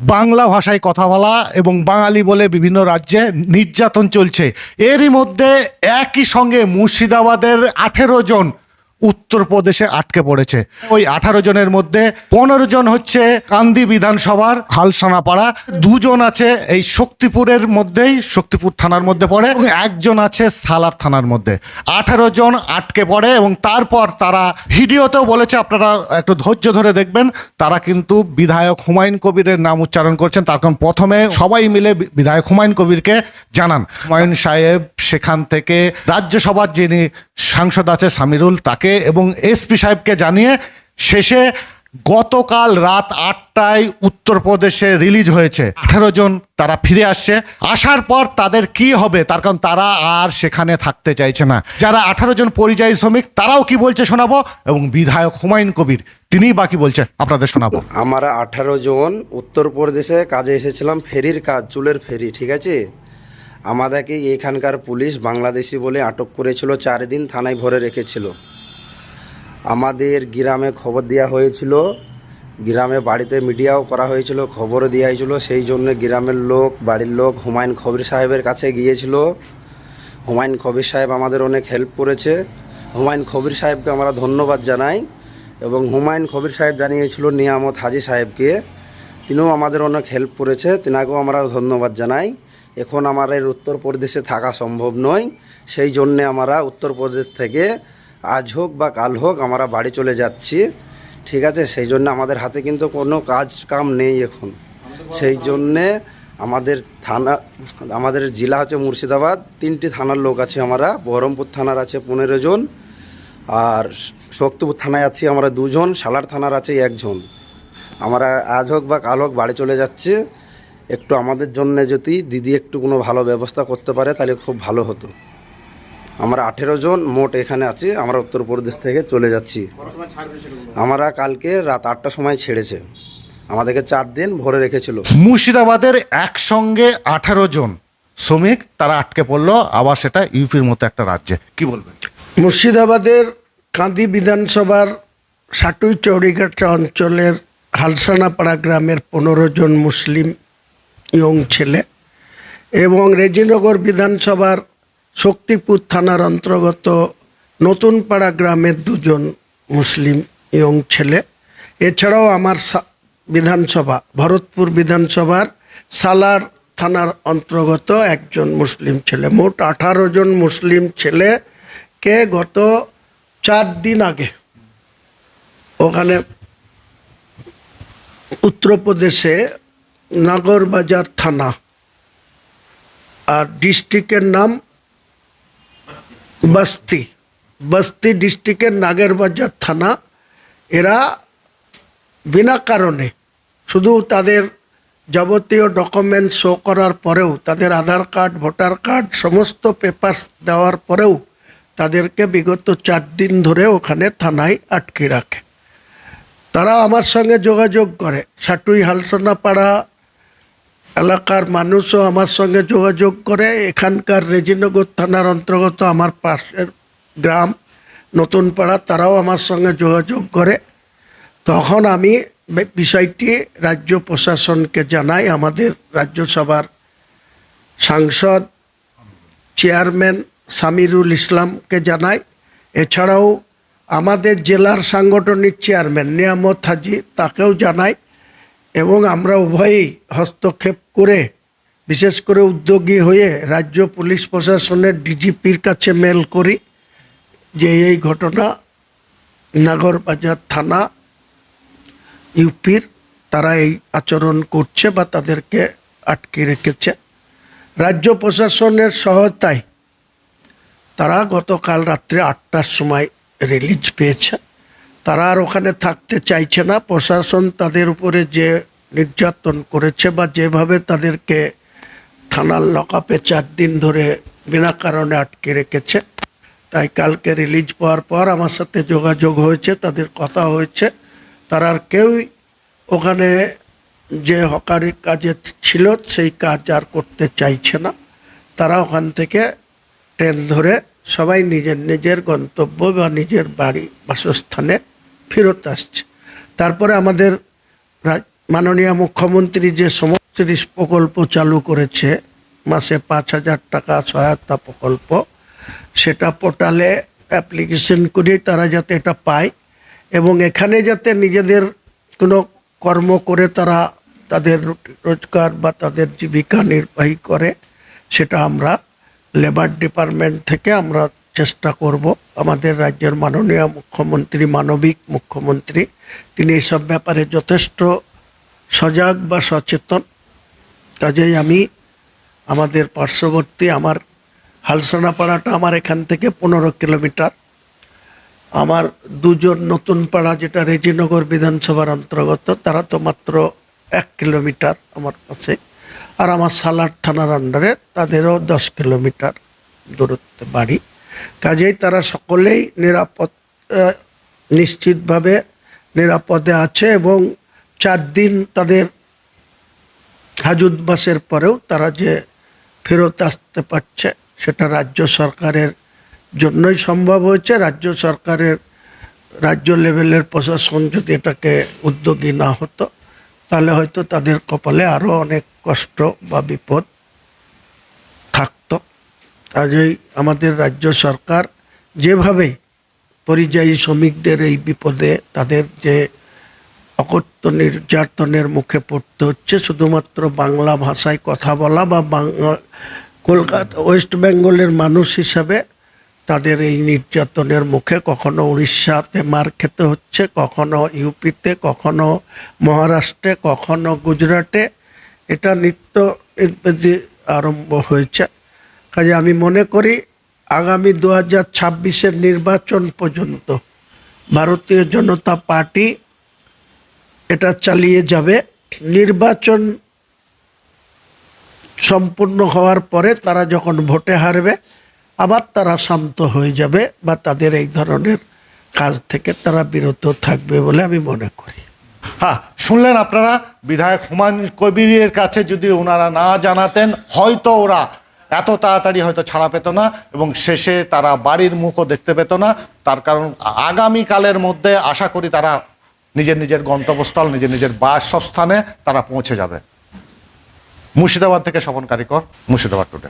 বাংলা ভাষায় কথা বলা এবং বাঙালি বলে বিভিন্ন রাজ্যে নির্যাতন চলছে। এরই মধ্যে একই সঙ্গে মুর্শিদাবাদের আঠেরো জন উত্তরপ্রদেশে আটকে পড়েছে। ওই আঠারো জনের মধ্যে পনেরো জন হচ্ছে কান্দি বিধানসভার হালসানাপাড়া, দুজন আছে এই শক্তিপুরের মধ্যেই, শক্তিপুর থানার মধ্যে পড়ে এবং একজন আছে সালার থানার মধ্যে। আঠারো জন আটকে পড়ে এবং তারপর তারা ভিডিওতেও বলেছে, আপনারা একটু ধৈর্য ধরে দেখবেন, তারা কিন্তু বিধায়ক হুমায়ুন কবিরের নাম উচ্চারণ করছেন। তার কারণ প্রথমে সবাই মিলে বিধায়ক হুমায়ুন কবিরকে জানান। হুমায়ুন সাহেব সেখান থেকে রাজ্যসভার যিনি সাংসদ আছে, সামিরুল, তাকে এবং এসপি সাহেবকে জানিয়ে শেষে গতকাল রাত আটটায় উত্তরপ্রদেশে রিলিজ হয়েছে। আঠারো জন তারা ফিরে আসছে। আসার পর তাদের কি হবে, তার কারণ তারা আর সেখানে থাকতে চাইছে না। যারা আঠারো জন পরিযায়ী শ্রমিক, তারাও কি বলছে শোনাবো এবং বিধায়ক হুমায়ুন কবির, তিনিই বাকি বলছে, আপনাদের শোনাবো। আমরা আঠারো জন উত্তরপ্রদেশে কাজে এসেছিলাম, ফেরির কাজ, চুলের ফেরি, ঠিক আছে? আমাদেরকে এখানকার পুলিশ বাংলাদেশি বলে আটক করেছিল, চার দিন থানায় ভরে রেখেছিল। আমাদের গ্রামে খবর দেওয়া হয়েছিল। গ্রামে বাড়িতে মিডিয়াও করা হয়েছিল, খবরও দেওয়া হয়েছিল। সেই জন্য গ্রামের লোক, বাড়ির লোক হুমায়ুন খবির সাহেবের কাছে গিয়েছিল। হুমায়ুন খবির সাহেব আমাদের অনেক হেল্প করেছে। হুমায়ুন খবির সাহেবকে আমরা ধন্যবাদ জানাই এবং হুমায়ুন খবির সাহেব জানিয়েছিল নিয়ামত হাজি সাহেবকে। তিনিও আমাদের অনেক হেল্প করেছে, তিনাকেও আমরা ধন্যবাদ জানাই। এখন আমার উত্তরপ্রদেশে থাকা সম্ভব নয়, সেই জন্যে আমরা উত্তরপ্রদেশ থেকে আজ হোক বা কাল হোক আমরা বাড়ি চলে যাচ্ছি, ঠিক আছে? সেই জন্য আমাদের হাতে কিন্তু কোনো কাজ কাম নেই এখন। সেই জন্যে আমাদের থানা, আমাদের জেলা হচ্ছে মুর্শিদাবাদ, তিনটি থানার লোক আছে আমরা, বহরমপুর থানার আছে পনেরো জন, আর শক্তিপুর থানায় আছি আমরা দুজন, সালার থানার আছে একজন। আমরা আজ হোক বা কাল হোক বাড়ি চলে যাচ্ছে, একটু আমাদের জন্য যদি দিদি একটু কোনো ভালো ব্যবস্থা করতে পারে, তাহলে খুব ভালো হতো। আমরা আঠেরো জন মোট এখানে আছি আমরা উত্তরপ্রদেশ থেকে চলে যাচ্ছি। আমরা কালকে রাত আটটার সময় ছেড়েছে। আমাদেরকে চার দিন ভরে রেখেছিল। মুর্শিদাবাদের একসঙ্গে আঠারো জন শ্রমিক তারা আটকে পড়ল আবার সেটা ইউপির মতো একটা রাজ্যে। কি বলবেন? মুর্শিদাবাদের কাঁদি বিধানসভার সাটুই চৌরিঘাটা অঞ্চলের হালসানাপাড়া গ্রামের পনেরো জন মুসলিম ইয়ং ছেলে এবং রেজিনগর বিধানসভার শক্তিপুর থানার অন্তর্গত নতুনপাড়া গ্রামের দুজন মুসলিম ইয়ং ছেলে। এছাড়াও আমার বিধানসভা, ভরতপুর বিধানসভার সালার থানার অন্তর্গত একজন মুসলিম ছেলে। মোট আঠারো জন মুসলিম ছেলেকে গত চার দিন আগে ওখানে উত্তরপ্রদেশে নাগরবাজার থানা আর ডিস্ট্রিক্টের নাম বস্তি বস্তি ডিস্ট্রিক্টের নাগেরবাজার থানা, এরা বিনা কারণে শুধু তাদের যাবতীয় ডকুমেন্ট শো করার পরেও, তাদের আধার কার্ড, ভোটার কার্ড, সমস্ত পেপার দেওয়ার পরেও তাদেরকে বিগত চার দিন ধরে ওখানে থানায় আটকে রাখে। তারা আমার সঙ্গে যোগাযোগ করে, সাটুই হালসনাপাড়া এলাকার মানুষও আমার সঙ্গে যোগাযোগ করে। এখানকার রেজিনগর থানার অন্তর্গত আমার পাশের গ্রাম নতুনপাড়া তারাও আমার সঙ্গে যোগাযোগ করে। তখন আমি বিষয়টি রাজ্য প্রশাসনকে জানাই। আমাদের রাজ্যসভার সাংসদ, চেয়ারম্যান সামিরুল ইসলামকে জানাই। এছাড়াও আমাদের জেলার সাংগঠনিক চেয়ারম্যান নিয়ামত হাজি তাকেও জানাই। এবং আমরা উভয়ই হস্তক্ষেপ করে, বিশেষ করে উদ্যোগী হয়ে রাজ্য পুলিশ প্রশাসনের ডিজিপির কাছে মেল করি যে এই ঘটনা নাগরবাজার থানা ইউপির তারা এই আচরণ করছে বা তাদেরকে আটকে রেখেছে। রাজ্য প্রশাসনের সহায়তায় তারা গতকাল রাত্রে আটটার সময় রিলিজ পেয়েছে। তারা আর ওখানে থাকতে চাইছে না। প্রশাসন তাদের উপরে যে নির্যাতন করেছে বা যেভাবে তাদেরকে থানার লকআপে চার দিন ধরে বিনা কারণে আটকে রেখেছে, তাই কালকে রিলিজ পাওয়ার পর আমার সাথে যোগাযোগ হয়েছে, তাদের কথা হয়েছে। তারা আর কেউই ওখানে যে হকারি কাজে ছিল সেই কাজ আর করতে চাইছে না। তারা ওখান থেকে ট্রেন ধরে সবাই নিজের নিজের গন্তব্য বা নিজের বাড়ি বাসস্থানে ফেরত আসছে। তারপরে আমাদের মাননীয় মুখ্যমন্ত্রী যে সমশ্রী প্রকল্প চালু করেছে, মাসে পাঁচ হাজার টাকা সহায়তা প্রকল্প, সেটা পোর্টালে অ্যাপ্লিকেশন করে তারা যাতে এটা পায় এবং এখানে যাতে নিজেদের কোনো কর্ম করে তারা তাদের রোজগার বা তাদের জীবিকা নির্বাহী করে, সেটা আমরা লেবার ডিপার্টমেন্ট থেকে আমরা চেষ্টা করব। আমাদের রাজ্যের মাননীয় মুখ্যমন্ত্রী, মানবিক মুখ্যমন্ত্রী, তিনি এইসব ব্যাপারে যথেষ্ট সজাগ বা সচেতন। কাজেই আমি আমাদের পার্শ্ববর্তী, আমার হালসানাপাড়াটা আমার এখান থেকে পনেরো কিলোমিটার। আমার দুজন নতুন পাড়া, যেটা রেজিনগর বিধানসভার অন্তর্গত, তারা তো মাত্র এক কিলোমিটার আমার কাছে। আর আমার সালার থানার আন্ডারে তাদেরও দশ কিলোমিটার দূরত্বে বাড়ি। কাজেই তারা সকলেই নিরাপদ নিশ্চিতভাবে নিরাপদে আছে এবং চার দিন তাদের হাজুদবাসের পরেও তারা যে ফেরত আসতে পারছে সেটা রাজ্য সরকারের জন্যই সম্ভব হয়েছে। রাজ্য সরকারের রাজ্য লেভেলের প্রশাসন যদি এটাকে উদ্যোগী না হতো, তাহলে হয়তো তাদের কপালে আরও অনেক কষ্ট বা বিপদ থাকতো। কাজেই আমাদের রাজ্য সরকার যেভাবে পরিযায়ী শ্রমিকদের এই বিপদে তাদের যে অকথ্য নির্যাতনের মুখে পড়তে হচ্ছে, শুধুমাত্র বাংলা ভাষায় কথা বলা বা বাংলা, কলকাতা, ওয়েস্ট বেঙ্গলের মানুষ হিসাবে তাদের এই নির্যাতনের মুখে কখনো উড়িষ্যাতে মার খেতে হচ্ছে, কখনো ইউপিতে, কখনো মহারাষ্ট্রে, কখনো গুজরাটে। এটা নিত্য আরম্ভ হয়েছে। কাজে আমি মনে করি আগামী দু হাজার ছাব্বিশের নির্বাচন পর্যন্ত ভারতীয় জনতা পার্টি এটা চালিয়ে যাবে। নির্বাচন সম্পূর্ণ হওয়ার পরে তারা যখন ভোটে হারবে, আবার তারা শান্ত হয়ে যাবে বা তাদের এই ধরনের কাজ থেকে তারা বিরত থাকবে বলে আমি মনে করি। হ্যাঁ শুনলেন আপনারা? বিধায়ক হুমায়ুন কবিরের কাছে যদি ওনারা না জানাতেন, হয়তো ওরা এত তাড়াতাড়ি হয়তো ছাড়া পেত না এবং শেষে তারা বাড়ির মুখও দেখতে পেত না। তার কারণ আগামীকালের মধ্যে আশা করি তারা নিজের নিজের গন্তব্যস্থল, নিজের নিজের বাসস্থানে তারা পৌঁছে যাবে। মুর্শিদাবাদ থেকে স্বপন কারিকর, মুর্শিদাবাদ টুডে।